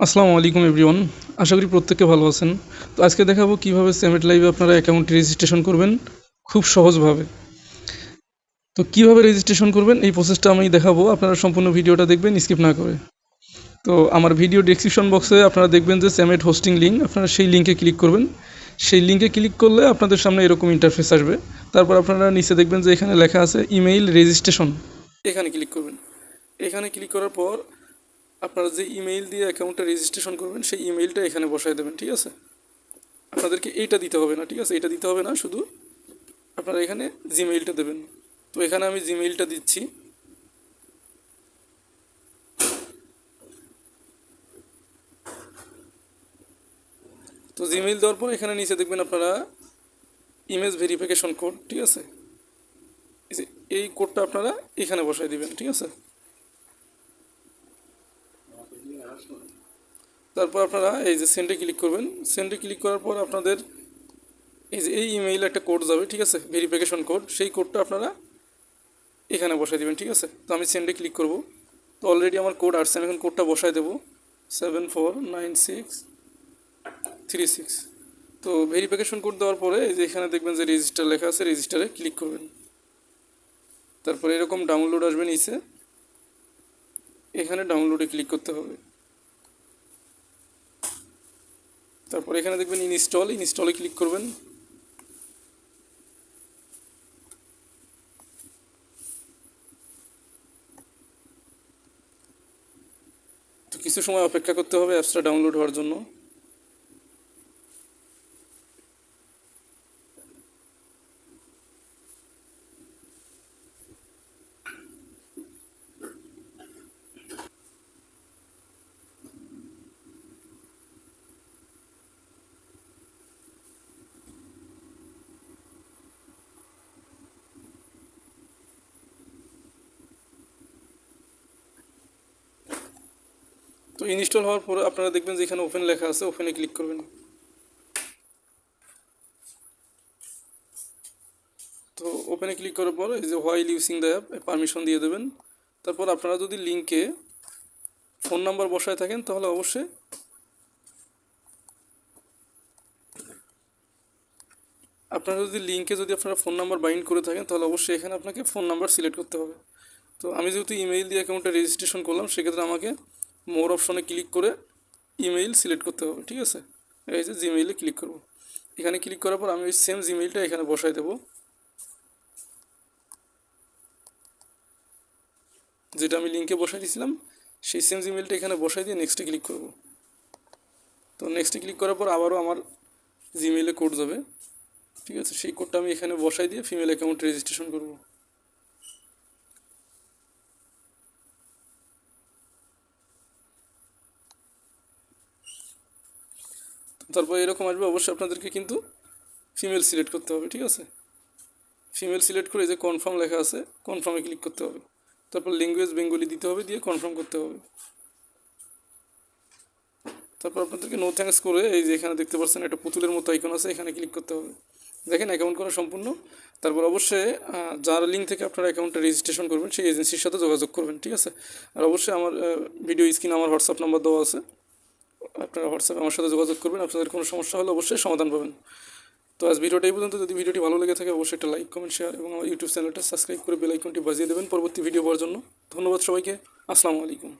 আসসালামু আলাইকুম এভরিওয়ান আশা করি প্রত্যেকে ভালো আছেন। তো আজকে দেখাবো কীভাবে সেমেট লাইভে আপনারা অ্যাকাউন্ট রেজিস্ট্রেশন করবেন খুব সহজভাবে। তো কীভাবে রেজিস্ট্রেশন করবেন, এই প্রসেসটা আমি দেখাবো। আপনারা সম্পূর্ণ ভিডিওটা দেখবেন স্কিপ না করে। তো আমার ভিডিও ডেসক্রিপশন বক্সে আপনারা দেখবেন যে সেমেট হোস্টিং লিঙ্ক আপনারা সেই লিঙ্কে ক্লিক করবেন। সেই লিঙ্কে ক্লিক করলে আপনাদের সামনে এরকম ইন্টারফেস আসবে। তারপর আপনারা নিচে দেখবেন যে এখানে লেখা আছে ইমেইল রেজিস্ট্রেশন এখানে ক্লিক করবেন। এখানে ক্লিক করার পর আপনারা যে ইমেইল দিয়ে অ্যাকাউন্টটা রেজিস্ট্রেশন করবেন, সেই ইমেইলটা এখানে বসায় দেবেন, ঠিক আছে? আপনাদেরকে এইটা দিতে হবে না, ঠিক আছে? এটা দিতে হবে না, শুধু আপনারা এখানে জিমেইলটা দেবেন। তো এখানে আমি জিমেইলটা দিচ্ছি। তো জিমেইল দেওয়ার পর এখানে নিচে দেখবেন আপনারা ইমেজ ভেরিফিকেশন কোড ঠিক আছে? এই কোডটা আপনারা এখানে বসায় দিবেন, ঠিক আছে? তারপর আপনারা এই যে সেন্ডে ক্লিক করবেন। সেন্ডে ক্লিক করার পর আপনাদের এই যে এই ইমেইলে একটা কোড যাবে, ঠিক আছে? ভেরিফিকেশন কোড সেই কোডটা আপনারা এখানে বসাই দেবেন, ঠিক আছে? তো আমি সেন্ডে ক্লিক করব। তো অলরেডি আমার কোড আসছে, আমি এখন কোডটা বসাই দেবো। Seven four nine six three six তো ভেরিফিকেশন কোড দেওয়ার পরে এই যে এখানে দেখবেন যে রেজিস্টার লেখা আছে রেজিস্টারে ক্লিক করবেন। তারপরে এরকম ডাউনলোড আসবে নিচে। এখানে ডাউনলোডে ক্লিক করতে হবে। তারপর এখানে দেখবেন ইনস্টল ইনস্টলে ক্লিক করবেন। তো কিছু সময় অপেক্ষা করতে হবে অ্যাপসটা ডাউনলোড হওয়ার জন্য। তো ইনস্টল হওয়ার পরে আপনারা দেখবেন যে এখানে ওপেন লেখা আছে ওপেনে ক্লিক করবেন। তো ওপেনে ক্লিক করার পর এই যে while using the app permission দিয়ে দেবেন। তারপর আপনারা যদি লিঙ্কে ফোন নাম্বার বসায় থাকেন, তাহলে অবশ্যই আপনারা যদি লিঙ্কে যদি আপনারা ফোন নাম্বার বাইন্ড করে থাকেন, তাহলে অবশ্যই এখানে আপনাকে ফোন নাম্বার সিলেক্ট করতে হবে। তো আমি যেহেতু ইমেইল দিয়ে অ্যাকাউন্টে রেজিস্ট্রেশন করলাম, সেক্ষেত্রে আমাকে মোর অপশনে ক্লিক করে ইমেইল সিলেক্ট করতে হবে, ঠিক আছে? এই যে জিমেইলে ক্লিক করব। এখানে ক্লিক করার পর আমি ওই সেম জিমেইলটা এখানে বসাই দেবো। যেটা আমি লিঙ্কে বসাই দিয়েছিলাম, সেই সেম জিমেইলটা এখানে বসাই দিয়ে নেক্সটে ক্লিক করব। তো নেক্সটে ক্লিক করার পর আবারও আমার জিমেইলে কোড যাবে, ঠিক আছে? সেই কোডটা আমি এখানে বসাই দিয়ে ফিমেল অ্যাকাউন্ট রেজিস্ট্রেশন করব। তারপর এরকম আসবে, অবশ্যই আপনাদেরকে কিন্তু ফিমেল সিলেক্ট করতে হবে, ঠিক আছে? ফিমেল সিলেক্ট করে যে কনফার্ম লেখা আছে কনফার্মে ক্লিক করতে হবে। তারপর ল্যাঙ্গুয়েজ বেঙ্গলি দিতে হবে, দিয়ে কনফার্ম করতে হবে। তারপর আপনাদেরকে নো থ্যাঙ্কস করে এই যে এখানে দেখতে পাচ্ছেন একটা পুতুলের মতো আইকন আছে, এখানে ক্লিক করতে হবে। দেখেন অ্যাকাউন্ট করা সম্পূর্ণ। তারপর অবশ্যই যার লিঙ্ক থেকে আপনারা অ্যাকাউন্টটা রেজিস্ট্রেশন করবেন, সেই এজেন্সির সাথে যোগাযোগ করবেন, ঠিক আছে? আর অবশ্যই আমার ভিডিও স্ক্রিন আমার হোয়াটসঅ্যাপ নাম্বার দেওয়া আছে। আপনারা হোয়াটসঅ্যাপে আমার সাথে যোগাযোগ করবেন। আপনাদের কোনো সমস্যা হলে অবশ্যই সমাধান পাবেন। তো আজ ভিডিওটাই পর্যন্ত। যদি ভিডিওটি ভালো লেগে থাকে, অবশ্যই একটা লাইক কমেন্ট শেয়ার এবং আমার ইউটিউব চ্যানেলটা সাবস্ক্রাইব করে বেলাইকনটি বাজিয়ে দেবেন পরবর্তী ভিডিও পাওয়ার জন্য। ধন্যবাদ সবাইকে। আসসালামু আলাইকুম।